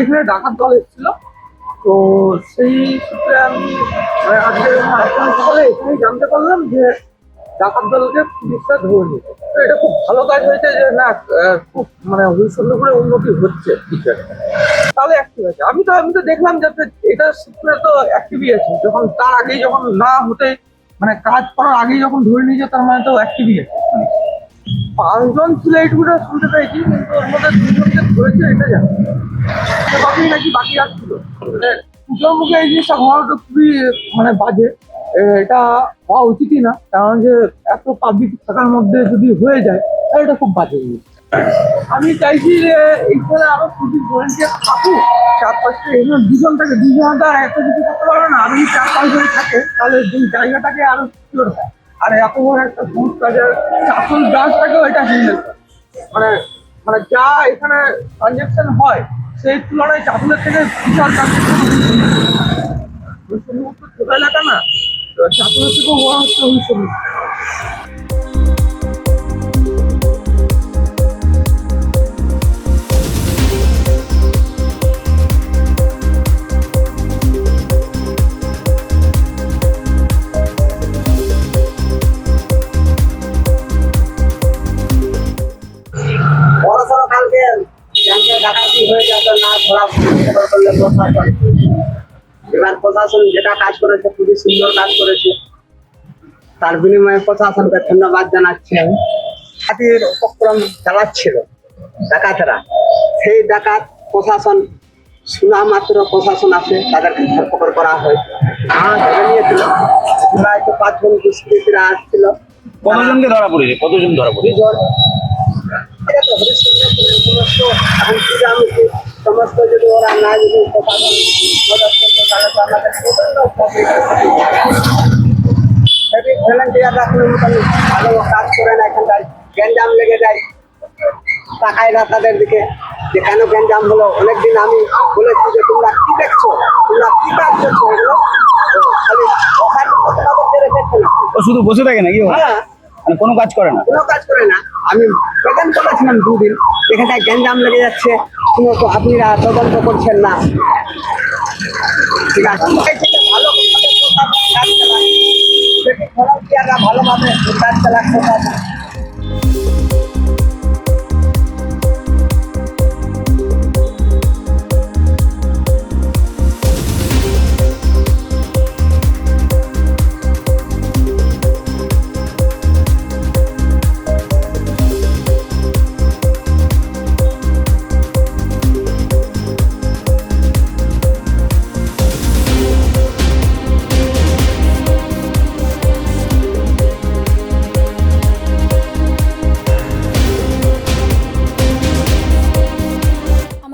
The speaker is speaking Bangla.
এখানে ডাকাত দল এসেছিল। তো সেই সূত্রে আমি মানে আজকে আজকে সকালে এখানেই জানতে পারলাম যে ডাকাত দলকে পুলিশরা ধরে নিল তো এটা খুব ভালো কাজ হয়েছে যে না খুব মানে হরিশ্চন্দ্রপুরে উন্নতি হচ্ছে তাহলে অ্যাক্টিভ আছে আমি তো আমি তো দেখলাম যে এটা সূত্রে তো অ্যাক্টিভই আছে। যখন তার আগেই যখন না হতে মানে কাজ করার আগেই যখন ধরে নিয়েছে, তার মানে তো অ্যাক্টিভই আছে পাঁচজন ছিল, এইটুকুটা শুনতে পেয়েছি, কিন্তু ওর মধ্যে দুজনকে ধরেছে, এটা জানি। তো বাকি নাকি বাকি মানে পুজোর মুখে এই জিনিসটা তো খুবই মানে বাজে। এটা হওয়া উচিতই না, কারণ যে এত পাবলিক থাকার মধ্যে যদি হয়ে যায়, তাহলে এটা খুব বাজে জিনিস। আমি চাইছি যে এইখানে আরও পুলিশ ভলেন্টিয়ার থাকুক চার পাঁচটা এখানে দুজন থাকে দুজন তো আর এত কিছু করতে পারবে না যদি চার পাঁচজন থাকে, তাহলে এই জায়গাটাকে আরও সিকিউর হয়। আর এত বড় একটা ভূত কাজের চাকল গাছটাকেও এটা হ্যান্ডেল মানে মানে যা এখানে ট্রানজাকশন হয় সেই তুলনায় চাকুলের থেকে বিশাল এলাকা না তো চাকুলের থেকেও বড় হচ্ছে ব্যাংকে ডাকাতি হয়ে যেত না ধরা করলে প্রশাসন। এবার প্রশাসন যেটা কাজ করেছে খুবই সুন্দর কাজ করেছে। তার বিনিময়ে প্রশাসনকে ধন্যবাদ জানাচ্ছি আমি। হাতির উপক্রম চালাচ্ছিল ডাকাতেরা। সেই ডাকাত প্রশাসন শোনা মাত্র প্রশাসন আসে তাদেরকে ধরপকড় করা হয়। ধরে নিয়েছিল। প্রায় তো পাঁচজন দুষ্কৃতীরা আসছিল। কতজনকে ধরা পড়েছে? কতজন ধরা পড়েছে? সমস্ত যদি ওরা না যদি ভলেন্টিয়াররা কোনো মতন ভালো কাজ করে না এখানটায় গ্যাঞ্জাম লেগে যায় তাকায় না তাদের দিকে যে কেন গ্যাঞ্জাম হলো অনেকদিন আমি বলেছি যে তোমরা কি দেখছ তোমরা কি কাজ করছ এগুলো খালি ও শুধু বসে থাকে নাকি ও? হ্যাঁ। মানে কোনো কাজ করে না? কোনো কাজ করে না। আমি প্রেজেন্ট করেছিলাম দুদিন। এখানটায় গ্যাঞ্জাম লেগে যাচ্ছে। কোনো তো আপনারা তদন্ত করছেন না। ঠিক আছে। ভালোভাবে ভালোভাবে কাজ চালাক